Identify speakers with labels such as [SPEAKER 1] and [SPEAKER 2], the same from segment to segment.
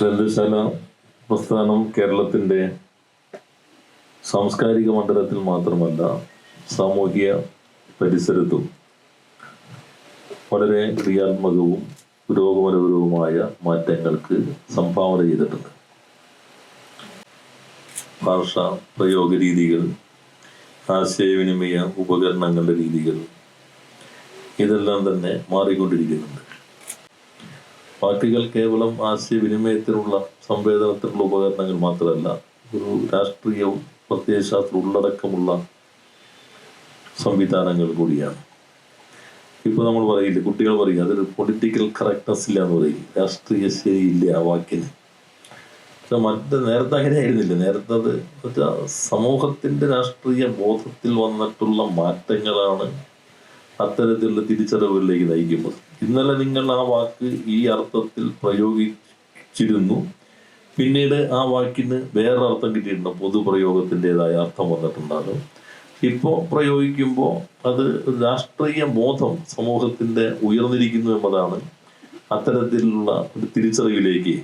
[SPEAKER 1] ഗ്രന്ഥശാല പ്രസ്ഥാനം കേരളത്തിന്റെ സാംസ്കാരിക മണ്ഡലത്തിൽ മാത്രമല്ല സാമൂഹിക പരിസരത്തും വളരെ ക്രിയാത്മകവും പുരോഗമനപരവുമായ മാറ്റങ്ങൾക്ക് സംഭാവന ചെയ്തിട്ടുണ്ട്. ഭാഷ പ്രയോഗ രീതികൾ ആശയവിനിമയ ഉപകരണങ്ങളുടെ രീതികൾ ഇതെല്ലാം തന്നെ മാറിക്കൊണ്ടിരിക്കുന്നുണ്ട്. വാക്കുകൾ കേവലം ആശയവിനിമയത്തിനുള്ള സംവേദനത്തിനുള്ള ഉപകരണങ്ങൾ മാത്രമല്ല ഒരു രാഷ്ട്രീയവും പ്രത്യയശാസ്ത്ര ഉള്ളടക്കമുള്ള സംവിധാനങ്ങൾ കൂടിയാണ്. ഇപ്പൊ നമ്മൾ പറയില്ലേ കുട്ടികൾ പറയും അതൊരു പൊളിറ്റിക്കൽ കറക്റ്റ്നസ് ഇല്ല എന്ന് പറയും രാഷ്ട്രീയ ഇല്ല ആ വാക്കിന്. മറ്റ് നേരത്തെ അങ്ങനെ ആയിരുന്നില്ല. നേരത്തെ അത് മറ്റേ സമൂഹത്തിന്റെ രാഷ്ട്രീയ ബോധത്തിൽ വന്നിട്ടുള്ള മാറ്റങ്ങളാണ് അത്തരത്തിലുള്ള തിരിച്ചറിവുകളിലേക്ക് നയിക്കുന്നത് ഇന്നലെ നിങ്ങൾ ആ വാക്ക് ഈ അർത്ഥത്തിൽ പ്രയോഗിച്ചിരുന്നു. പിന്നീട് ആ വാക്കിന് വേറെ അർത്ഥം കിട്ടിയിട്ടുണ്ട്. പൊതുപ്രയോഗത്തിന്റെതായ അർത്ഥം വന്നിട്ടുണ്ടാകും. ഇപ്പോൾ പ്രയോഗിക്കുമ്പോൾ അത് രാഷ്ട്രീയ ബോധം സമൂഹത്തിന്റെ ഉയർന്നിരിക്കുന്നു എന്നതാണ് അത്തരത്തിലുള്ള ഒരു തിരിച്ചറിവിലേക്ക്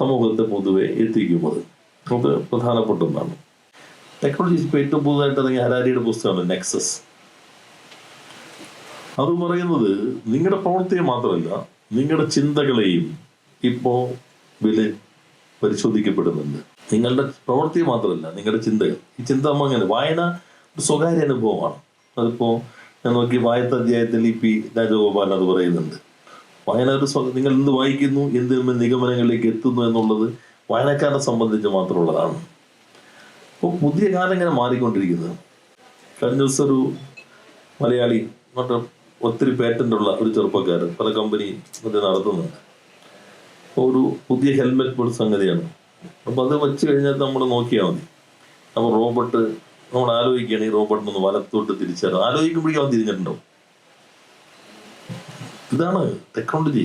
[SPEAKER 1] സമൂഹത്തെ പൊതുവെ എത്തിക്കുന്നത്. അത് പ്രധാനപ്പെട്ട ഒന്നാണ് ടെക്നോളജി ഏറ്റവും പുതുതായിട്ട് ഇറങ്ങിയ ഹരാരിയുടെ പുസ്തകമാണ് നെക്സസ് അത് പറയുന്നത് നിങ്ങളുടെ പ്രവൃത്തിയെ മാത്രമല്ല നിങ്ങളുടെ ചിന്തകളെയും ഇപ്പോ വില പരിശോധിക്കപ്പെടുന്നുണ്ട്. നിങ്ങളുടെ പ്രവൃത്തി മാത്രമല്ല നിങ്ങളുടെ ചിന്തകൾ. ഈ ചിന്ത അങ്ങനെ വായന ഒരു സ്വകാര്യ അനുഭവമാണ്. അതിപ്പോ ഞാൻ നോക്കി വായത്ത അധ്യായത്തിൽ ഇ പി രാജഗോപാൽ അത് പറയുന്നുണ്ട്. വായന ഒരു നിങ്ങൾ എന്ത് വായിക്കുന്നു എന്ത് നിഗമനങ്ങളിലേക്ക് എത്തുന്നു എന്നുള്ളത് വായനക്കാരനെ സംബന്ധിച്ച് മാത്രമുള്ളതാണ്. അപ്പോൾ പുതിയ കാലം ഇങ്ങനെ മാറിക്കൊണ്ടിരിക്കുന്നത് കഴിഞ്ഞ ദിവസം ഒരു മലയാളി ഒത്തിരി പേറ്റന്റ് ഉള്ള ഒരു ചെറുപ്പക്കാരൻ പല കമ്പനി അത് നടത്തുന്നുണ്ട് ഒരു പുതിയ ഹെൽമെറ്റ് പോലെ സംഗതിയാണ്. അപ്പൊ അത് വെച്ച് കഴിഞ്ഞാൽ നമ്മൾ നോക്കിയാൽ മതി. അപ്പോൾ റോബോട്ട് നമ്മൾ ആലോചിക്കുകയാണ് ഈ റോബോട്ടിനൊന്ന് വലത്തോട്ട് തിരിച്ചാലും ആലോചിക്കുമ്പോഴേക്കും അവൻ തിരിഞ്ഞിട്ടുണ്ടാവും. ഇതാണ് ടെക്നോളജി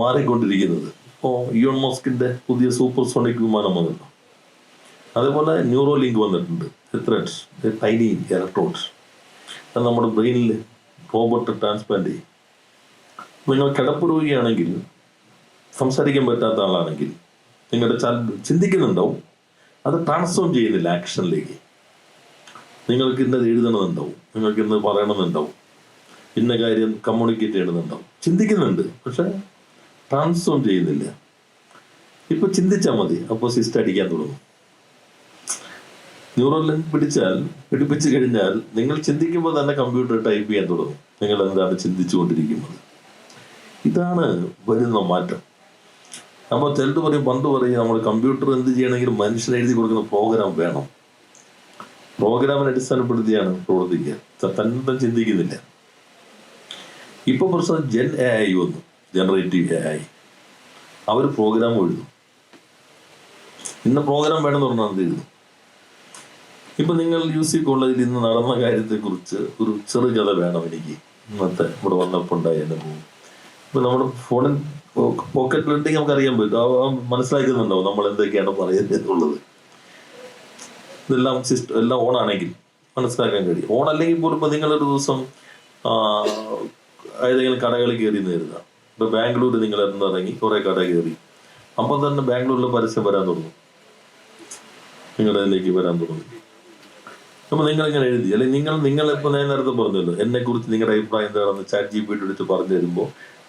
[SPEAKER 1] മാറിക്കൊണ്ടിരിക്കുന്നത്. ഇപ്പോൾ ഇയോൺ മോസ്കിന്റെ പുതിയ സൂപ്പർ സോണിക് വിമാനം വന്നിട്ടുണ്ട്. അതേപോലെ ന്യൂറോ ലിങ്ക് വന്നിട്ടുണ്ട് ത്രെഡ്സ് ടൈനി ഇലക്ട്രോൺസ് നമ്മുടെ ബ്രെയിനിൽ റോബോട്ട് ട്രാൻസ്പ്ലാന്റ് ചെയ്യും. നിങ്ങൾ കിടപ്പ് രോഗിയാണെങ്കിൽ സംസാരിക്കാൻ പറ്റാത്ത ആളാണെങ്കിൽ നിങ്ങളുടെ ചാൻ ചിന്തിക്കുന്നുണ്ടാവും. അത് ട്രാൻസ്ഫോം ചെയ്യുന്നില്ല ആക്ഷനിലേക്ക് നിങ്ങൾക്ക് ഇന്നത് എഴുതണമെന്നുണ്ടാവും. നിങ്ങൾക്ക് ഇന്ന് പറയണമെന്നുണ്ടാവും. ഇന്ന കാര്യം കമ്മ്യൂണിക്കേറ്റ് ചെയ്യണമെന്നുണ്ടാവും. ചിന്തിക്കുന്നുണ്ട് പക്ഷെ ട്രാൻസ്ഫോം ചെയ്യുന്നില്ല. ഇപ്പൊ ചിന്തിച്ചാൽ മതി. അപ്പോൾ സിസ്റ്റം അടിക്കാൻ തുടങ്ങും. ന്യൂറൽ ലിങ്ക് പിടിച്ചാൽ പിടിപ്പിച്ചു കഴിഞ്ഞാൽ നിങ്ങൾ ചിന്തിക്കുമ്പോൾ തന്നെ കമ്പ്യൂട്ടർ ടൈപ്പ് ചെയ്യാൻ തുടങ്ങും. നിങ്ങൾ എന്താണ് ചിന്തിച്ചുകൊണ്ടിരിക്കുന്നത്? ഇതാണ് വരുന്ന മാറ്റം. അപ്പോൾ ചിലത് പറയും പണ്ട് പറയും നമ്മൾ കമ്പ്യൂട്ടർ എന്ത് ചെയ്യണമെങ്കിലും മനുഷ്യൻ എഴുതി കൊടുക്കുന്ന പ്രോഗ്രാം വേണം. പ്രോഗ്രാമിനെ അടിസ്ഥാനപ്പെടുത്തിയാണ് പ്രവർത്തിക്കുക. തന്നെ ചിന്തിക്കുന്നില്ല. ഇപ്പൊ പ്രശ്നം ജെൻ എ ഐ വന്നു. ജനറേറ്റീവ് എ ഐ അവർ പ്രോഗ്രാം എഴുതും. ഇന്ന് പ്രോഗ്രാം വേണമെന്ന് പറഞ്ഞാൽ എന്ത് എഴുതും? ഇപ്പൊ നിങ്ങൾ യു സി കോളേജിൽ ഇന്ന് നടന്ന കാര്യത്തെ കുറിച്ച് ഒരു ചെറുകഥ വേണം എനിക്ക് ഇന്നത്തെ ഇവിടെ വന്നപ്പോൾ ഉണ്ടായ അനുഭവം ഇപ്പൊ നമ്മുടെ ഫോണിൽ പോക്കറ്റിലുണ്ടെങ്കിൽ നമുക്ക് അറിയാൻ പറ്റും. മനസ്സിലാക്കുന്നുണ്ടാവും നമ്മൾ എന്തൊക്കെയാണ് പറയുന്നത് എന്നുള്ളത്? ഇതെല്ലാം സിസ്റ്റം എല്ലാം ഓൺ ആണെങ്കിൽ മനസ്സിലാക്കാൻ കഴിയും. ഓൺ അല്ലെങ്കിൽ പോലും ഇപ്പൊ നിങ്ങളൊരു ദിവസം ഏതെങ്കിലും കടകളിൽ കയറി നേരിടുക ഇപ്പൊ ബാംഗ്ലൂർ നിങ്ങൾ ഇറങ്ങി കുറെ കട കയറി. അപ്പം തന്നെ ബാംഗ്ലൂരിൽ പരസ്യം വരാൻ തുടങ്ങും. നിങ്ങളുടെ വരാൻ തുടങ്ങും. അപ്പൊ നിങ്ങൾ ഇങ്ങനെ എഴുതി. അല്ലെങ്കിൽ നിങ്ങൾ നിങ്ങൾ ഇപ്പൊ ഞാൻ നേരത്തെ പറഞ്ഞല്ലോ എന്നെ കുറിച്ച് നിങ്ങളുടെ അഭിപ്രായം എന്താണെന്ന് ചാറ്റ് ജി പി എടുത്ത് പറഞ്ഞു തരുമ്പോൾ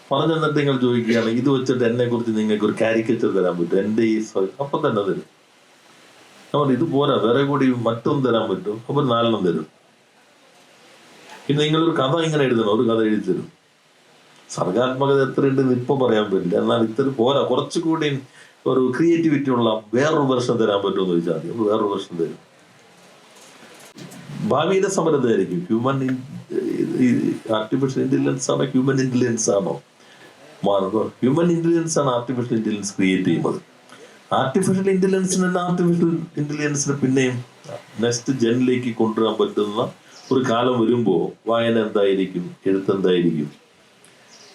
[SPEAKER 1] പറഞ്ഞു തന്നിട്ട് നിങ്ങൾ ചോദിക്കുകയാണ് ഇത് വെച്ചിട്ട് എന്നെ കുറിച്ച് നിങ്ങൾക്ക് ഒരു കാരിക്കച്ചർ തരാൻ പറ്റും എന്റെ ഈ അപ്പൊ തന്നെ തരും. നമ്മൾ ഇത് പോരാ വേറെ കൂടി മറ്റൊന്നും തരാൻ പറ്റും അപ്പൊ നാലെണ്ണം തരും. പിന്നെ നിങ്ങളൊരു കഥ ഇങ്ങനെ എഴുതണം ഒരു കഥ എഴുതി തരും. സർഗാത്മകത എത്രയുണ്ടെന്ന് ഇപ്പൊ പറയാൻ പറ്റില്ല എന്നാൽ ഇത്ര പോരാ കുറച്ചുകൂടി ഒരു ക്രിയേറ്റിവിറ്റി ഉള്ള വേറൊരു വെർഷൻ തരാൻ പറ്റുമെന്ന് ചോദിച്ചാൽ മതി വേറൊരു വർഷം തരും. ഭാവിയിലെ സമരത്തായിരിക്കും ഹ്യൂമൻ ആർട്ടിഫിഷ്യൽ ഇന്റലിജൻസ് ആണോ ഹ്യൂമൻ ഇന്റലിജൻസ് ആണോ മാറുന്നത്? ഹ്യൂമൻ ഇന്റലിജൻസ് ആണ് ആർട്ടിഫിഷ്യൽ ഇന്റലിജൻസ് ക്രിയേറ്റ് ചെയ്യുന്നത്. ആർട്ടിഫിഷ്യൽ ഇന്റലിജൻസിന് തന്നെ ആർട്ടിഫിഷ്യൽ ഇന്റലിജൻസിന് പിന്നെയും നെക്സ്റ്റ് ജനിലേക്ക് കൊണ്ടുവരാൻ പറ്റുന്ന ഒരു കാലം വരുമ്പോൾ വായന എന്തായിരിക്കും? എഴുത്ത് എന്തായിരിക്കും?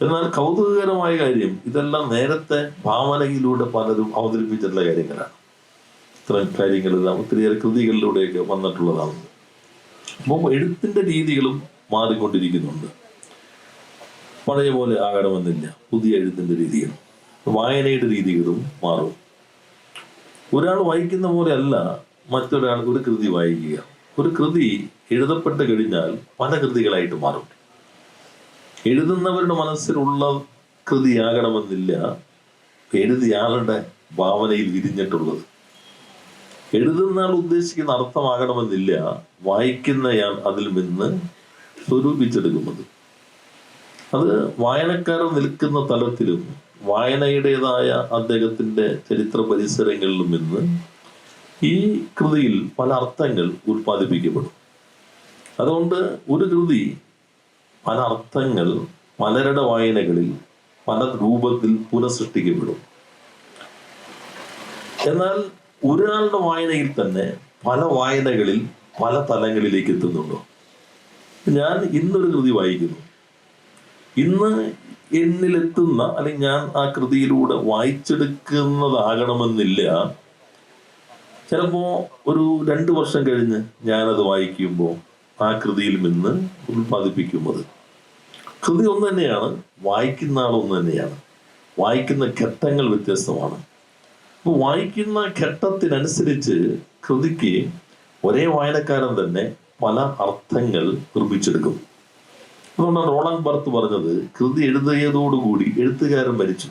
[SPEAKER 1] എന്നാൽ കൗതുകകരമായ കാര്യം ഇതെല്ലാം നേരത്തെ ഭാവനയിലൂടെ പലരും അവതരിപ്പിച്ചിട്ടുള്ള കാര്യങ്ങളാണ്. ഇത്തരം കാര്യങ്ങളെല്ലാം ഒത്തിരിയേറെ കൃതികളിലൂടെയൊക്കെ വന്നിട്ടുള്ളതാണ്. അപ്പോൾ എഴുത്തിന്റെ രീതികളും മാറിക്കൊണ്ടിരിക്കുന്നുണ്ട്. പഴയ പോലെ ആകണമെന്നില്ല. പുതിയ എഴുത്തിന്റെ രീതികൾ വായനയുടെ രീതികളും മാറും. ഒരാൾ വായിക്കുന്ന പോലെ അല്ല മറ്റൊരാൾ ഒരു കൃതി വായിക്കുക. ഒരു കൃതി എഴുതപ്പെട്ട് കഴിഞ്ഞാൽ പല കൃതികളായിട്ട് മാറും. എഴുതുന്നവരുടെ മനസ്സിലുള്ള കൃതിയാകണമെന്നില്ല. എഴുതിയാളുടെ ഭാവനയിൽ വിരിഞ്ഞിട്ടുള്ളത്. എഴുതുന്നയാൾ ഉദ്ദേശിക്കുന്ന അർത്ഥമാകണമെന്നില്ല. വായിക്കുന്നയാൾ അതിൽ നിന്ന് സ്വരൂപിച്ചെടുക്കുന്നത്. അത് വായനക്കാരൻ നിൽക്കുന്ന തലത്തിലും വായനയുടേതായ അദ്ദേഹത്തിന്റെ ചരിത്ര പരിസരങ്ങളിലും നിന്ന് ഈ കൃതിയിൽ പല അർത്ഥങ്ങൾ ഉൽപ്പാദിപ്പിക്കപ്പെടും. അതുകൊണ്ട് ഒരു കൃതി പല അർത്ഥങ്ങൾ പലരുടെ വായനകളിൽ പല രൂപത്തിൽ പുനഃസൃഷ്ടിക്കപ്പെടും. എന്നാൽ ഒരാളുടെ വായനയിൽ തന്നെ പല വായനകളിൽ പല തലങ്ങളിലേക്ക് എത്തുന്നുണ്ടോ? ഞാൻ ഇന്നൊരു കൃതി വായിക്കുന്നു. ഇന്ന് എന്നിലെത്തുന്ന അല്ലെങ്കിൽ ഞാൻ ആ കൃതിയിലൂടെ വായിച്ചെടുക്കുന്നതാകണമെന്നില്ല. ചിലപ്പോ ഒരു രണ്ട് വർഷം കഴിഞ്ഞ് ഞാനത് വായിക്കുമ്പോൾ ആ കൃതിയിൽ നിന്ന് ഉൽപ്പാദിപ്പിക്കുന്നത് കൃതി ഒന്ന് തന്നെയാണ് വായിക്കുന്ന ആളൊന്നു തന്നെയാണ്. വായിക്കുന്ന ഘട്ടങ്ങൾ വ്യത്യസ്തമാണ്. വായിക്കുന്ന ഘട്ടത്തിനനുസരിച്ച് കൃതിക്ക് ഒരേ വായനക്കാരൻ തന്നെ പല അർത്ഥങ്ങൾ നിർമ്മിച്ചെടുക്കും. അതുകൊണ്ടാണ് റോളാങ് ബർത്ത് പറഞ്ഞത് കൃതി എഴുതിയതോടുകൂടി എഴുത്തുകാരൻ മരിച്ചു.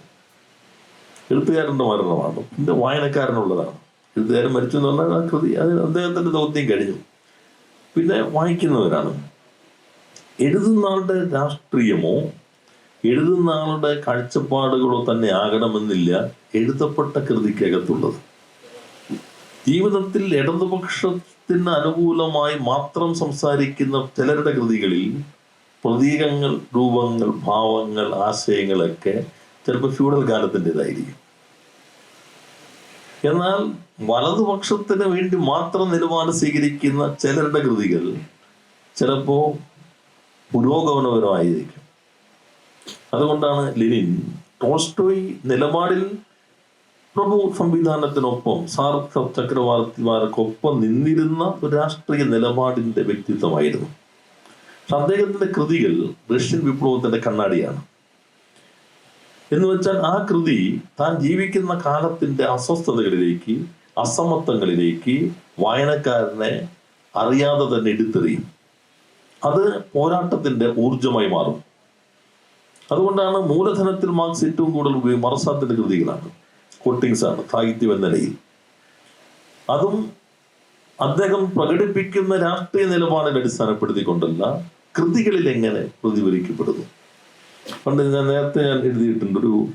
[SPEAKER 1] എഴുത്തുകാരന്റെ മരണമാണ്. പിന്നെ വായനക്കാരനുള്ളതാണ്. എഴുത്തുകാരൻ മരിച്ചു എന്ന് പറഞ്ഞാൽ ആ കൃതി അത് അദ്ദേഹത്തിന്റെ ദൗത്യം കഴിഞ്ഞു. പിന്നെ വായിക്കുന്നവരാണ്. എഴുതുന്ന ആളുടെ രാഷ്ട്രീയമോ എഴുതുന്ന ആളുടെ കാഴ്ചപ്പാടുകളോ തന്നെ ആകണമെന്നില്ല. എഴുതപ്പെട്ട കൃതിക്കകത്തുള്ളത്. ജീവിതത്തിൽ ഇടതുപക്ഷത്തിന് അനുകൂലമായി മാത്രം സംസാരിക്കുന്ന ചിലരുടെ കൃതികളിൽ പ്രതീകങ്ങൾ രൂപങ്ങൾ ഭാവങ്ങൾ ആശയങ്ങളൊക്കെ ചിലപ്പോൾ ഫ്യൂഡൽ കാലത്തിന്റെതായിരിക്കും. എന്നാൽ വലതുപക്ഷത്തിന് വേണ്ടി മാത്രം നിലപാട് സ്വീകരിക്കുന്ന ചിലരുടെ കൃതികൾ ചിലപ്പോൾ പുരോഗമനപരമായിരിക്കും. അതുകൊണ്ടാണ് ലെനിൻ ടോൾസ്റ്റോയി നിലപാടിൽ പ്രഭു സംവിധാനത്തിനൊപ്പം സാർത്ഥ ചക്രവർത്തിമാർക്കൊപ്പം നിന്നിരുന്ന ഒരു രാഷ്ട്രീയ നിലപാടിന്റെ വ്യക്തിത്വമായിരുന്നു. അദ്ദേഹത്തിന്റെ കൃതികൾ റഷ്യൻ വിപ്ലവത്തിന്റെ കണ്ണാടിയാണ്. എന്ന് വെച്ചാൽ ആ കൃതി താൻ ജീവിക്കുന്ന കാലത്തിന്റെ അസ്വസ്ഥതകളിലേക്ക് അസമത്വങ്ങളിലേക്ക് വായനക്കാരനെ അറിയാതെ തന്നെ എടുത്തെറിയും. അത് പോരാട്ടത്തിന്റെ ഊർജമായി മാറും. അതുകൊണ്ടാണ് മൂലധനത്തിൽ മാർക്സ് ഏറ്റവും കൂടുതൽ ഉപയോഗം മറസാത്തിന്റെ കൃതികളാണ്. കോട്ടിങ്സ് ആണ് സാഹിത്യം എന്ന നിലയിൽ. അതും അദ്ദേഹം പ്രകടിപ്പിക്കുന്ന രാഷ്ട്രീയ നിലപാടിനെ അടിസ്ഥാനപ്പെടുത്തിക്കൊണ്ടല്ല കൃതികളിൽ എങ്ങനെ പ്രതിഫലിക്കപ്പെടുന്നു. പണ്ട് ഞാൻ നേരത്തെ ഞാൻ എഴുതിയിട്ടുണ്ട് ഒരു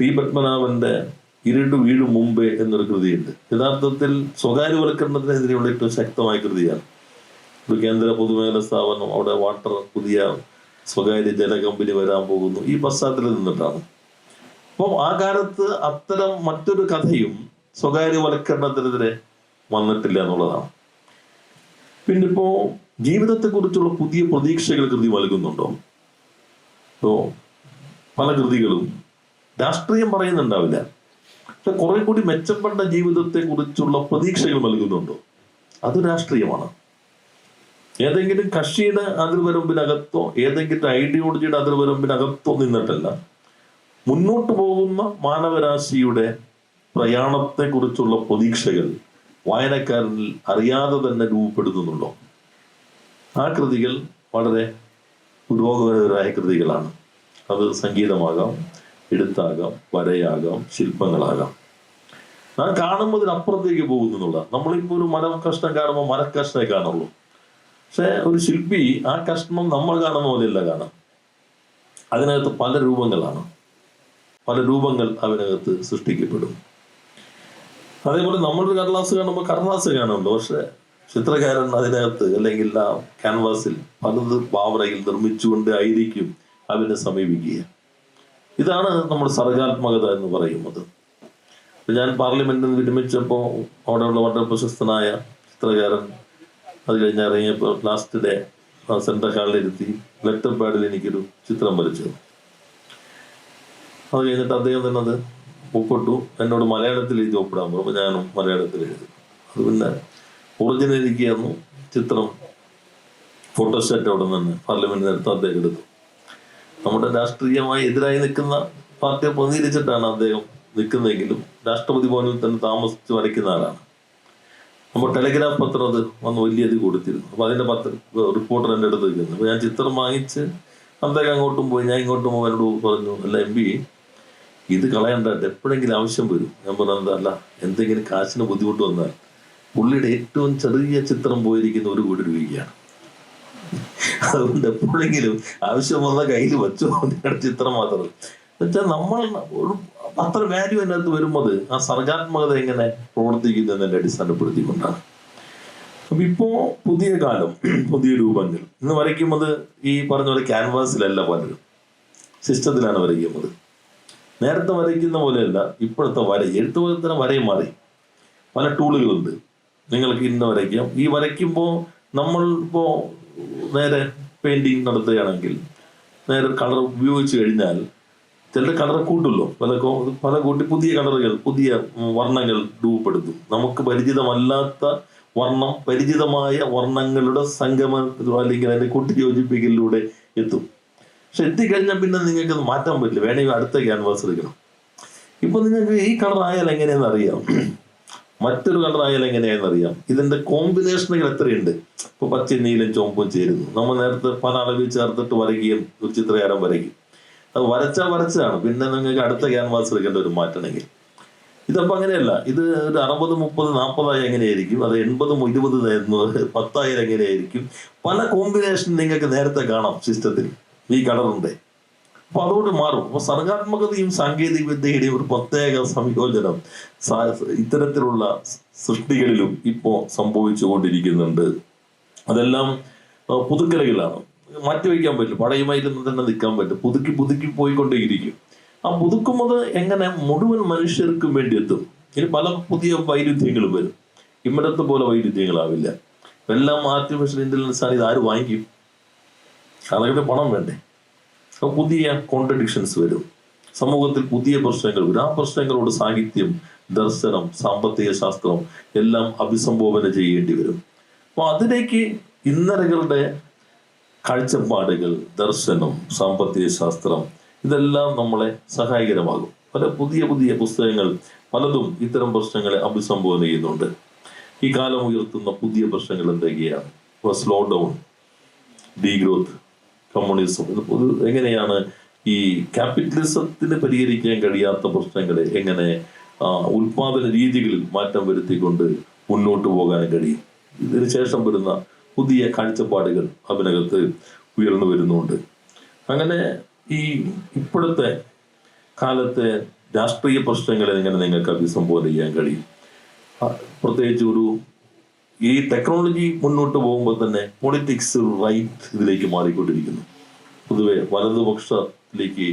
[SPEAKER 1] ടി പത്മനാഭന്റെ ഇരുട്ട് വീഴും മുമ്പേ എന്നൊരു കൃതിയുണ്ട്. യഥാർത്ഥത്തിൽ സ്വകാര്യവൽക്കരണത്തിനെതിരെയുള്ള ഏറ്റവും ശക്തമായ കൃതിയാണ്. ഒരു കേന്ദ്ര പൊതുമേഖല സ്ഥാപനം അവിടെ വാട്ടർ പുതിയ സ്വകാര്യ ജല കമ്പനി വരാൻ പോകുന്നു. ഈ പശ്ചാത്തലത്തിൽ നിന്നിട്ടാണ്. അപ്പം ആ കാലത്ത് അത്തരം മറ്റൊരു കഥയും സ്വകാര്യവൽക്കരണത്തിനെതിരെ വന്നിട്ടില്ല എന്നുള്ളതാണ്. പിന്നിപ്പോ ജീവിതത്തെക്കുറിച്ചുള്ള പുതിയ പ്രതീക്ഷകൾ കൃതി നൽകുന്നുണ്ടോ? ഇപ്പോ പല കൃതികളും രാഷ്ട്രീയം പറയുന്നുണ്ടാവില്ല. പക്ഷെ കുറെ കൂടി മെച്ചപ്പെട്ട ജീവിതത്തെക്കുറിച്ചുള്ള പ്രതീക്ഷകൾ നൽകുന്നുണ്ടോ? അത് രാഷ്ട്രീയമാണ്. ഏതെങ്കിലും കക്ഷിയുടെ അതിർവരമ്പിനകത്തോ ഏതെങ്കിലും ഐഡിയോളജിയുടെ അതിർവരമ്പിനകത്തോ നിന്നിട്ടല്ല മുന്നോട്ട് പോകുന്ന മാനവരാശിയുടെ പ്രയാണത്തെക്കുറിച്ചുള്ള പ്രതീക്ഷകൾ വായനക്കാരനിൽ അറിയാതെ തന്നെ രൂപപ്പെടുത്തുന്നുണ്ടോ? ആ കൃതികൾ വളരെ പുരോഗമനപരമായ കൃതികളാണ്. അത് സംഗീതമാകാം എഴുത്താകാം വരയാകാം ശില്പങ്ങളാകാം. നാം കാണുന്നതിനപ്പുറത്തേക്ക് പോകുന്നുള്ള നമ്മളിപ്പോ ഒരു മരം കഷ്ണം കാണുമ്പോൾ മരക്കഷ്ണേ കാണുള്ളൂ. പക്ഷെ ഒരു ശില്പി ആ കഷ്ണം നമ്മൾ കാണുന്ന പോലെയല്ല കാണാം. അതിനകത്ത് പല രൂപങ്ങളാണ്. പല രൂപങ്ങൾ അതിനകത്ത് സൃഷ്ടിക്കപ്പെടും. അതേപോലെ നമ്മളൊരു കടലാസ് കാണുമ്പോൾ കടലാസ് കാണുന്നുണ്ട്. പക്ഷെ ചിത്രകാരൻ അതിനകത്ത് അല്ലെങ്കിൽ ആ ക്യാൻവാസിൽ പലത് പാവറയിൽ നിർമ്മിച്ചുകൊണ്ട് ആയിരിക്കും അവനെ സമീപിക്കുക. ഇതാണ് നമ്മൾ സർഗാത്മകത എന്ന് പറയുന്നത്. ഞാൻ പാർലമെന്റിൽ നിന്ന് വിരമിച്ചപ്പോൾ അവിടെയുള്ള വളരെ പ്രശസ്തനായ ചിത്രകാരൻ അത് കഴിഞ്ഞ് ഇറങ്ങിയപ്പോൾ ലാസ്റ്റ് ഡേ സെൻട്രൽ ഹാളിലിരുത്തി ലെറ്റർ പാഡിൽ എനിക്കൊരു ചിത്രം വരച്ചു. അത് കഴിഞ്ഞിട്ട് അദ്ദേഹം തന്നെ അത് ഒപ്പിട്ടു. എന്നോട് മലയാളത്തിൽ എഴുതി ഒപ്പിടാൻ പറഞ്ഞു. ഞാനും മലയാളത്തിൽ എഴുതി. അത് പിന്നെ ഒറിജിനൽ ഇരിക്കുകയായിരുന്നു. ചിത്രം ഫോട്ടോസ്റ്റാറ്റ് അവിടെ നിന്ന് പാർലമെന്റിന് അടുത്ത് അദ്ദേഹം എടുത്തു. നമ്മുടെ രാഷ്ട്രീയമായി എതിരായി നിൽക്കുന്ന പാർട്ടിയെ പ്രതികരിച്ചിട്ടാണ് അദ്ദേഹം നിൽക്കുന്നതെങ്കിലും രാഷ്ട്രപതി ഭവനിൽ തന്നെ താമസിച്ച് വരയ്ക്കുന്ന ആളാണ്. അപ്പോൾ ടെലിഗ്രാഫ് പത്രം അത് വന്ന് വലിയ ഇത് കൊടുത്തിരുന്നു. അപ്പോൾ അതിന്റെ പത്ര റിപ്പോർട്ടർ എന്റെ അടുത്ത് വയ്ക്കുന്നു അപ്പോൾ ഞാൻ ചിത്രം വാങ്ങിച്ച് അദ്ദേഹം അങ്ങോട്ടും പോയി ഞാൻ ഇങ്ങോട്ടും പോയി പറഞ്ഞു അല്ല എം പി ഇത് കളയണ്ട എപ്പോഴെങ്കിലും ആവശ്യം വരും. ഞാൻ പറഞ്ഞത് അല്ല എന്തെങ്കിലും കാശിന് ബുദ്ധിമുട്ട് വന്നാൽ പുള്ളിയുടെ ഏറ്റവും ചെറിയ ചിത്രം പോയിരിക്കുന്ന ഒരു കോടി രൂപയ്ക്കാണ്. അതുകൊണ്ട് എപ്പോഴെങ്കിലും ആവശ്യം വന്ന കയ്യിൽ വെച്ചോ നിങ്ങളുടെ ചിത്രം മാത്രം. എന്നുവെച്ചാൽ നമ്മൾ ഒരു അത്ര വാല്യൂ അതിനകത്ത് വരുമ്പോൾ ആ സർഗാത്മകത എങ്ങനെ പ്രവർത്തിക്കുന്നു എന്നതിനെ അടിസ്ഥാനപ്പെടുത്തിക്കൊണ്ടാണ്. അപ്പൊ ഇപ്പോ പുതിയ കാലം പുതിയ രൂപങ്ങൾ ഇന്ന് വരയ്ക്കുന്നത് ഈ പറഞ്ഞ പോലെ ക്യാൻവാസിലല്ല പലരും. സിസ്റ്റത്തിലാണ് വരയ്ക്കുന്നത്. നേരത്തെ വരയ്ക്കുന്ന പോലെയല്ല ഇപ്പോഴത്തെ വര എഴുത്തു പോലെ തന്നെ വരയും മാറി. പല ടൂളുകളുണ്ട് നിങ്ങൾക്ക് ഇന്ന് വരയ്ക്കാം. ഈ വരയ്ക്കുമ്പോൾ നമ്മൾ ഇപ്പോൾ നേരെ പെയിന്റിങ് നടത്തുകയാണെങ്കിൽ നേരെ കളർ ഉപയോഗിച്ച് കഴിഞ്ഞാൽ ചില കളർ കൂട്ടുമല്ലോ. പല പല കൂട്ടി പുതിയ കളറുകൾ പുതിയ വർണങ്ങൾ രൂപപ്പെടുത്തും നമുക്ക് പരിചിതമല്ലാത്ത വർണം പരിചിതമായ വർണങ്ങളുടെ സംഗമത്തിലോ അല്ലെങ്കിൽ അതിന്റെ കൂട്ടി യോജിപ്പിക്കലിലൂടെ എത്തും. പക്ഷെ എത്തിക്കഴിഞ്ഞാൽ പിന്നെ നിങ്ങൾക്ക് മാറ്റാൻ പറ്റില്ല. വേണമെങ്കിൽ അടുത്ത ക്യാൻവാസ് എടുക്കണം. ഇപ്പൊ നിങ്ങൾക്ക് ഈ കളർ ആയാൽ എങ്ങനെയെന്ന് അറിയാം. മറ്റൊരു കളർ ആയാൽ എങ്ങനെയാണെന്ന് അറിയാം. ഇതിന്റെ കോമ്പിനേഷനുകൾ എത്രയുണ്ട്? ഇപ്പൊ പച്ച നീലും ചുവപ്പും ചേരുന്നു. നമ്മൾ നേരത്തെ പല അളവിൽ ചേർത്തിട്ട് വരയ്ക്കുകയും ഒരു ചിത്രകാരം വരയ്ക്കും. അത് വരച്ചാ വരച്ചാണ്. പിന്നെ നിങ്ങൾക്ക് അടുത്ത ക്യാൻവാസ് എടുക്കേണ്ട ഒരു മാറ്റണമെങ്കിൽ ഇതപ്പോ അങ്ങനെയല്ല. ഇത് ഒരു അറുപത് മുപ്പത് നാൽപ്പതായി എങ്ങനെയായിരിക്കും? അത് എൺപതും ഇരുപത് പത്തായിരം എങ്ങനെയായിരിക്കും? പല കോമ്പിനേഷൻ നിങ്ങൾക്ക് നേരത്തെ കാണാം സിസ്റ്റത്തിൽ ഈ കളറുണ്ട് അപ്പൊ അതുകൊണ്ട് മാറും. അപ്പൊ സർഗാത്മകതയും സാങ്കേതിക വിദ്യയുടെയും ഒരു പ്രത്യേക സംയോജനം ഇത്തരത്തിലുള്ള സൃഷ്ടികളിലും ഇപ്പോ സംഭവിച്ചുകൊണ്ടിരിക്കുന്നുണ്ട്. അതെല്ലാം പുതുക്കലുകളാണ് മാറ്റിവെക്കാൻ പറ്റില്ല. പഴയമായിരുന്നു തന്നെ നിൽക്കാൻ പറ്റും പുതുക്കി പുതുക്കി പോയിക്കൊണ്ടേയിരിക്കും. ആ പുതുക്കുന്നത് എങ്ങനെ മുഴുവൻ മനുഷ്യർക്കും വേണ്ടി എത്തും? ഇനി പല പുതിയ വൈരുദ്ധ്യങ്ങളും വരും. ഇമ്മടത്തെ പോലെ വൈരുദ്ധ്യങ്ങളാവില്ല. എല്ലാം ആർട്ടിഫിഷ്യൽ ഇന്റലിജൻസ് ആണ്. ഇത് ആര് വാങ്ങിക്കും? അതായത് പണം വേണ്ടേ? അപ്പൊ പുതിയ കോൺട്രഡിക്ഷൻസ് വരും. സമൂഹത്തിൽ പുതിയ പ്രശ്നങ്ങൾ വരും. ആ പ്രശ്നങ്ങളോട് സാഹിത്യം ദർശനം സാമ്പത്തിക ശാസ്ത്രം എല്ലാം അഭിസംബോധന ചെയ്യേണ്ടി വരും. അപ്പൊ അതിലേക്ക് ഇന്നലകളുടെ കാഴ്ചപ്പാടുകൾ ദർശനം സാമ്പത്തിക ശാസ്ത്രം ഇതെല്ലാം നമ്മളെ സഹായകരമാകും. പല പുതിയ പുതിയ പുസ്തകങ്ങൾ പലതും ഇത്തരം പ്രശ്നങ്ങളെ അഭിസംബോധന ചെയ്യുന്നുണ്ട്. ഈ കാലം ഉയർത്തുന്ന പുതിയ പ്രശ്നങ്ങൾ എന്തൊക്കെയാണ്? സ്ലോ ഡൗൺ ഡീഗ്രോത്ത് കമ്മ്യൂണിസം എങ്ങനെയാണ് ഈ ക്യാപിറ്റലിസത്തിന് പരിഹരിക്കാൻ കഴിയാത്ത പ്രശ്നങ്ങളെ എങ്ങനെ ഉൽപാദന രീതികളിൽ മാറ്റം വരുത്തിക്കൊണ്ട് മുന്നോട്ട് പോകാൻ കഴിയും? ഇതിനു ശേഷം വരുന്ന പുതിയ കാഴ്ചപ്പാടുകൾ അതിനകത്ത് ഉയർന്നു വരുന്നുണ്ട്. അങ്ങനെ ഈ ഇപ്പോഴത്തെ കാലത്തെ രാഷ്ട്രീയ പ്രശ്നങ്ങളെ എങ്ങനെ നിങ്ങൾക്ക് അഭിസംബോധന ചെയ്യാൻ കഴിയും. പ്രത്യേകിച്ച് ഒരു ഈ ടെക്നോളജി മുന്നോട്ട് പോകുമ്പോൾ തന്നെ പൊളിറ്റിക്സ് റൈറ്റ് ഇതിലേക്ക് മാറിക്കൊണ്ടിരിക്കുന്നു. പൊതുവെ വലതുപക്ഷത്തിലേക്ക്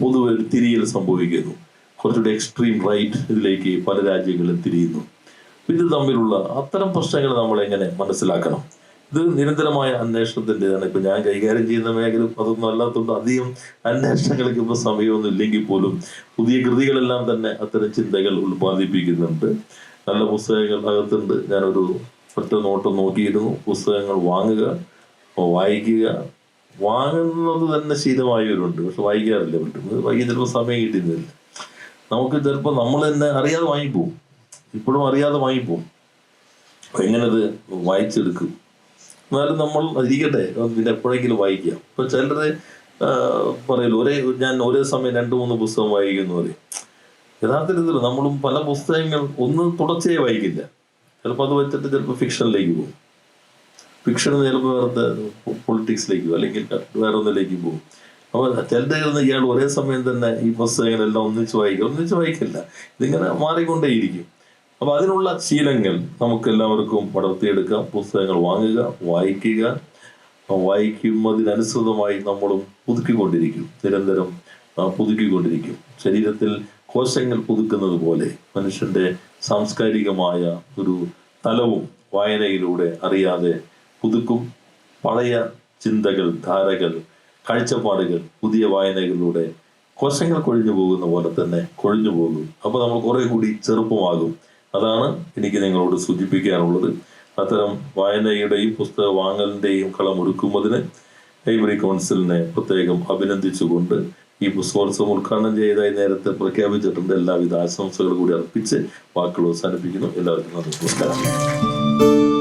[SPEAKER 1] പൊതുവെ ഒരു തിരിയൽ സംഭവിക്കുന്നു. കുറച്ചുകൂടി എക്സ്ട്രീം റൈറ്റ് ഇതിലേക്ക് പല രാജ്യങ്ങളും തിരിയുന്നു. ഇത് തമ്മിലുള്ള അത്തരം പ്രശ്നങ്ങൾ നമ്മൾ എങ്ങനെ മനസ്സിലാക്കണം? ഇത് നിരന്തരമായ അന്വേഷണത്തിന്റെതാണ്. ഇപ്പൊ ഞാൻ കൈകാര്യം ചെയ്യുന്ന മേഖല അതൊന്നും അല്ലാത്തതുകൊണ്ട് അധികം അന്വേഷണങ്ങൾക്ക് ഇപ്പൊ സമയമൊന്നും ഇല്ലെങ്കിൽ പോലും പുതിയ കൃതികളെല്ലാം തന്നെ അത്തരം ചിന്തകൾ ഉൽപ്പാദിപ്പിക്കുന്നുണ്ട്. നല്ല പുസ്തകങ്ങൾ അകത്തുണ്ട്. ഞാനൊരു ഒറ്റ നോട്ടം നോക്കിയിരുന്നു. പുസ്തകങ്ങൾ വാങ്ങുക വായിക്കുക. വാങ്ങുന്നത് തന്നെ ശീലമായവരുണ്ട്. പക്ഷെ വായിക്കാറില്ല പറ്റും വൈകി ചിലപ്പോൾ സമയം കിട്ടുന്നില്ല. നമുക്ക് ചിലപ്പോൾ നമ്മൾ തന്നെ അറിയാതെ വാങ്ങിപ്പോവും. ഇപ്പോഴും അറിയാതെ വാങ്ങിപ്പോവും. എങ്ങനെ അത് വായിച്ചെടുക്കും? എന്നാലും നമ്മൾ ഇരിക്കട്ടെ. പിന്നെ എപ്പോഴെങ്കിലും വായിക്കാം. ഇപ്പൊ ചിലര് പറയല്ലോ ഒരേ ഞാൻ ഒരേ സമയം രണ്ട് മൂന്ന് പുസ്തകം വായിക്കുന്നു പറയും. യഥാർത്ഥത്തിൽ നമ്മളും പല പുസ്തകങ്ങൾ ഒന്ന് തുടർച്ചയായി വായിക്കില്ല. ചിലപ്പോൾ അത് വെച്ചിട്ട് ചിലപ്പോൾ ഫിക്ഷനിലേക്ക് പോകും. ഫിക്ഷൻ ചിലപ്പോൾ വേറെ പൊളിറ്റിക്സിലേക്ക് അല്ലെങ്കിൽ വേറെ ഒന്നിലേക്ക് പോകും. അപ്പോൾ ചിലരുടെ ഇരുന്ന് ഇയാൾ ഒരേ സമയം തന്നെ ഈ പുസ്തകങ്ങളെല്ലാം ഒന്നിച്ച് വായിക്കും. ഒന്നിച്ച് വായിക്കില്ല. ഇതിങ്ങനെ മാറിക്കൊണ്ടേയിരിക്കും. അപ്പൊ അതിനുള്ള ശീലങ്ങൾ നമുക്ക് എല്ലാവർക്കും പടർത്തിയെടുക്കാം. പുസ്തകങ്ങൾ വാങ്ങുക വായിക്കുക. വായിക്കുന്നതിനനുസൃതമായി നമ്മളും പുതുക്കിക്കൊണ്ടിരിക്കും. നിരന്തരം പുതുക്കിക്കൊണ്ടിരിക്കും. ശരീരത്തിൽ കോശങ്ങൾ പുതുക്കുന്നത് പോലെ മനുഷ്യന്റെ സാംസ്കാരികമായ ഒരു തലവും വായനയിലൂടെ അറിയാതെ പുതുക്കും. പഴയ ചിന്തകൾ ധാരകൾ കാഴ്ചപ്പാടുകൾ പുതിയ വായനകളിലൂടെ കോശങ്ങൾ കൊഴിഞ്ഞു പോകുന്ന പോലെ തന്നെ കൊഴിഞ്ഞു പോകും അപ്പൊ നമ്മൾ കുറെ കൂടി ചെറുപ്പമാകും. അതാണ് എനിക്ക് നിങ്ങളോട് സൂചിപ്പിക്കാനുള്ളത്. അത്തരം വായനയുടെയും പുസ്തക വാങ്ങലിന്റെയും കളം ഒരുക്കുന്നതിന് ലൈബ്രറി കൗൺസിലിനെ പ്രത്യേകം അഭിനന്ദിച്ചുകൊണ്ട് ഈ പുസ്തകോത്സവം ഉദ്ഘാടനം ചെയ്തതായി നേരത്തെ പ്രഖ്യാപിച്ചിട്ടുണ്ട്. എല്ലാവിധ ആശംസകൾ കൂടി അർപ്പിച്ച് വാക്കുകൾ അവസാനിപ്പിക്കുന്നു. എല്ലാവർക്കും നന്ദി. നമസ്കാരം.